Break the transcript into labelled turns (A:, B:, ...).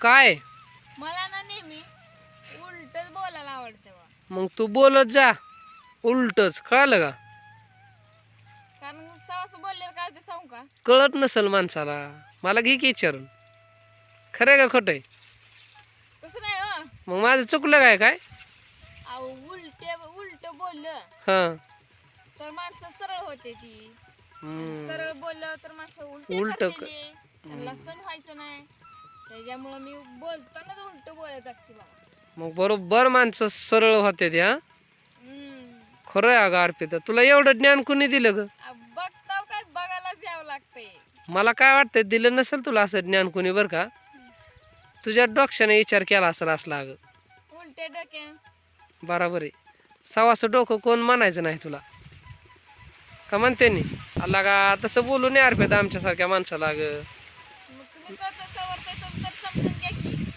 A: काय?
B: मला ना नेहमी उलटच बोलायला आवडतं बा.
A: मग तू बोलत जा. उलटच कळलं का?
B: कारण सासू बोलल्यावर काय ते सांगू का?
A: कळत नसल माणसाला. मला घे की विचारून. खरं आहे का खोटं आहे?
B: तसं नाही हो.
A: मग माझं चुकलं काय काय?
B: अहो उलटे उलट बोललं.
A: हां.
B: तर माणसं सरळ होते ती.
A: हम्म.
B: सरळ बोललं तर माणसं उलटे
A: उलटं क-
B: करतेली. त्यांना सण व्हायचं नाही. त्याच्यामुळं मी बोलतानाच उलट बोलत असते बाबा.
A: मग बरोबर माणसं सरळ होते ते हा?
B: हम्म.
A: खरं आहे अगं अर्पिता तुला एवढं ज्ञान कुणी दिलं ग?
B: आ, बघताव काय बघायलाच यावं लागतंय.
A: मला काय वाटतं दिलं नसेल तुला असं ज्ञान कुणी बरं का? तुझ्या डोक्याने विचार केला असेल असला अगं.
B: उलटे डोक्या
A: बराबर आहे. सवासं डोकं कोण म्हणायचं नाही तुला? का म्हणते नी? अल्ला का तसं बोलू नये अर्पिता आमच्यासारख्या माणसाला अगं.
B: समजून घ्या की